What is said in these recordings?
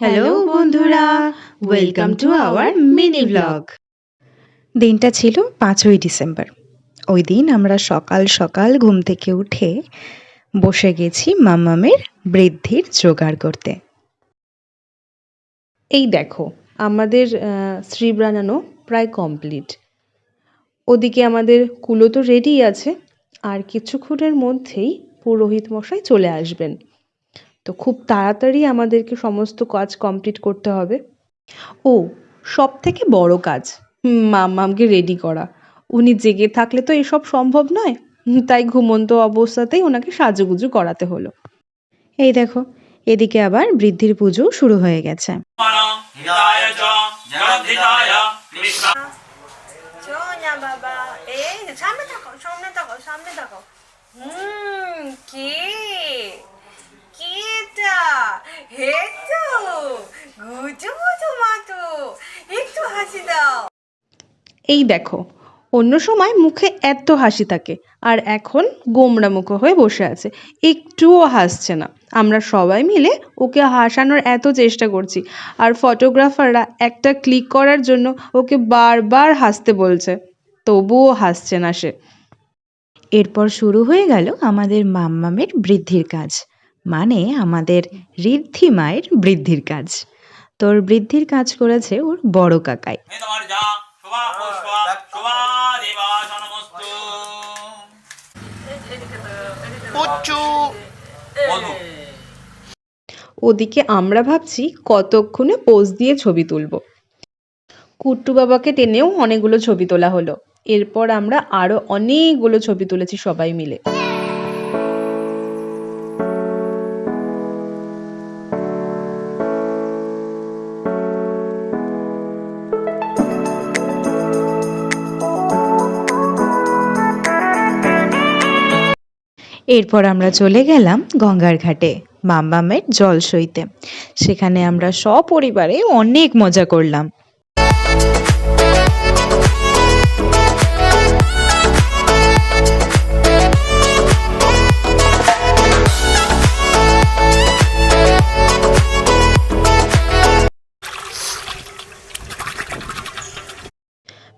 Hello বন্ধুরা welcome to our mini blog দিনটা ছিল পাঁচই ডিসেম্বর। ওই দিন আমরা সকাল সকাল ঘুম থেকে উঠে বসে গেছি মামামের বৃদ্ধির জোগাড় করতে। এই দেখো আমাদের শ্রী বানানো প্রায় কমপ্লিট ওদিকে আমাদের কুলো তো রেডি আছে আর কিছুক্ষণের মধ্যেই পুরোহিত মশাই চলে আসবেন। তো খুব তাড়াতাড়ি আমাদেরকে সমস্ত কাজ কমপ্লিট করতে হবে। ও সব থেকে বড় কাজ। মামামকে রেডি করা। উনি জেগে থাকলে তো এসব সম্ভব নয়। তাই ঘুমন্ত অবস্থাতেই ওনাকে সাজুগুজু করাতে হলো। এই দেখো, এদিকে আবার বৃদ্ধির পুজো শুরু হয়ে গেছে। বাবা, এই সামনে সামনে সামনে হুম, কে হাসি দাও এই দেখো, অন্য সময় মুখে এত হাসি থাকে, আর এখন গোমড়া মুখ হয়ে বসে আছে। একটুও হাসছে না। আমরা সবাই মিলে ওকে হাসানোর এত চেষ্টা করছি, আর ফটোগ্রাফাররা একটা ক্লিক করার জন্য ওকে বারবার হাসতে বলছে। তবুও হাসছে না সে। এরপর শুরু হয়ে গেল আমাদের মাম্মামের বৃদ্ধির কাজ। মানে আমাদের ঋদ্ধি মায়ের বৃদ্ধির কাজ। তোর বৃদ্ধির কাজ করেছে ওর বড় কাকাই। হেতমর্যা শুভা পুষ্প শুভা দেবা নমস্তু মধু ওদিকে আমরা ভাবছি কতক্ষণে পোজ দিয়ে ছবি তুলব। কুট্টু বাবাকে টেনেও অনেকগুলো ছবি তোলা হলো। এরপর আমরা আরও অনেকগুলো ছবি তুলেছি সবাই মিলে। এরপর আমরা চলে গেলাম গঙ্গার ঘাটে, মাম্বামের জল সইতে সেখানে আমরা সপরিবারে অনেক মজা করলাম।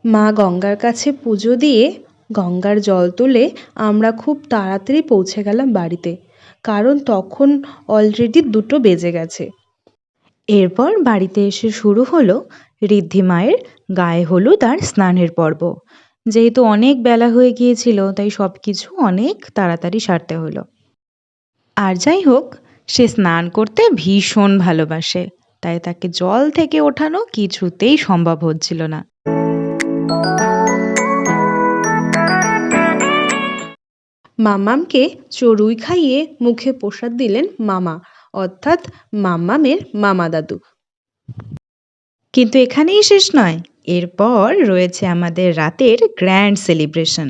মা গঙ্গার কাছে পুজো দিয়ে গঙ্গার জল তুলে আমরা খুব তাড়াতাড়ি পৌঁছে গেলাম বাড়িতে, কারণ তখন অলরেডি দুটো বেজে গেছে। এরপর বাড়িতে এসে শুরু হলো ঋদ্ধি মায়ের গায়ে হলুদ আর স্নানের পর্ব। যেহেতু অনেক বেলা হয়ে গিয়েছিল, তাই সব কিছু অনেক তাড়াতাড়ি সারতে হলো। আর যাই হোক, সে স্নান করতে ভীষণ ভালোবাসে, তাই তাকে জল থেকে ওঠানো কিছুতেই সম্ভব হচ্ছিল না। মামামকে চড়ুই খাইয়ে মুখে প্রসাদ দিলেন মামা অর্থাৎ মাম্মামের মামা দাদু কিন্তু এখানেই শেষ নয় এরপর রয়েছে আমাদের রাতের গ্র্যান্ড সেলিব্রেশন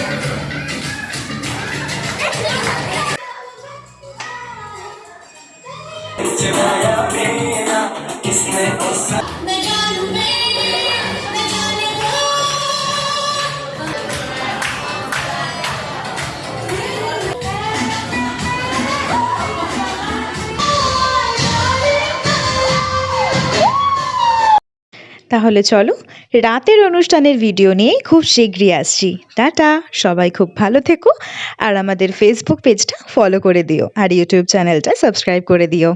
मैं जानू তাহলে চলো রাতের অনুষ্ঠানের ভিডিও নিয়ে খুব শীঘ্রই আসছি। টাটা, সবাই খুব ভালো থেকো আর আমাদের ফেসবুক পেজটা ফলো করে দিও আর ইউটিউব চ্যানেলটা সাবস্ক্রাইব করে দিও।